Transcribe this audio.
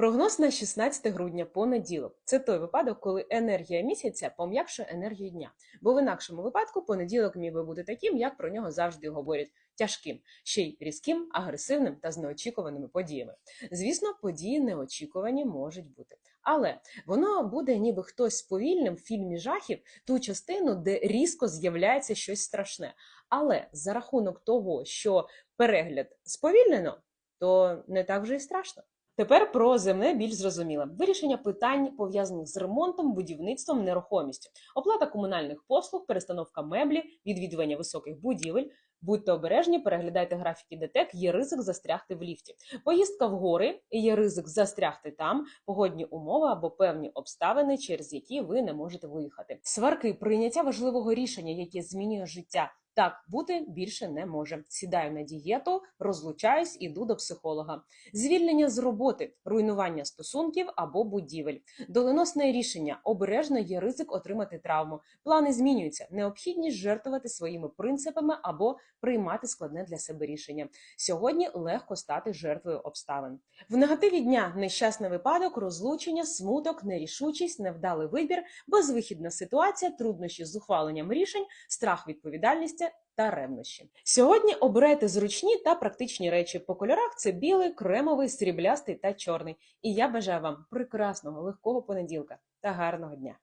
Прогноз на 16 грудня понеділок. Це той випадок, коли енергія місяця пом'якшує енергію дня. Бо в інакшому випадку понеділок міг би бути таким, як про нього завжди говорять тяжким, ще й різким, агресивним та з неочікуваними подіями. Звісно, події неочікувані можуть бути. Але воно буде ніби хтось сповільним в фільмі жахів ту частину, де різко з'являється щось страшне. Але за рахунок того, що перегляд сповільнено, то не так вже й страшно. Тепер про земне більш зрозуміле. Вирішення питань пов'язаних з ремонтом, будівництвом, нерухомістю, оплата комунальних послуг, перестановка меблі, відвідування високих будівель. Будьте обережні, переглядайте графіки ДТЕК, є ризик застрягти в ліфті. Поїздка в гори, є ризик застрягти там, погодні умови або певні обставини, через які ви не можете виїхати. Сварки, прийняття важливого рішення, яке змінює життя. Так бути більше не може. Сідаю на дієту, розлучаюсь, іду до психолога. Звільнення з роботи, руйнування стосунків або будівель, доленосне рішення, обережно є ризик отримати травму. Плани змінюються, необхідність жертвувати своїми принципами або приймати складне для себе рішення. Сьогодні легко стати жертвою обставин. В негативі дня нещасний випадок, розлучення, смуток, нерішучість, невдалий вибір, безвихідна ситуація, труднощі з ухваленням рішень, страх відповідальності та ревнощі. Сьогодні обирайте зручні та практичні речі. По кольорах це білий, кремовий, сріблястий та чорний. І я бажаю вам прекрасного, легкого понеділка та гарного дня.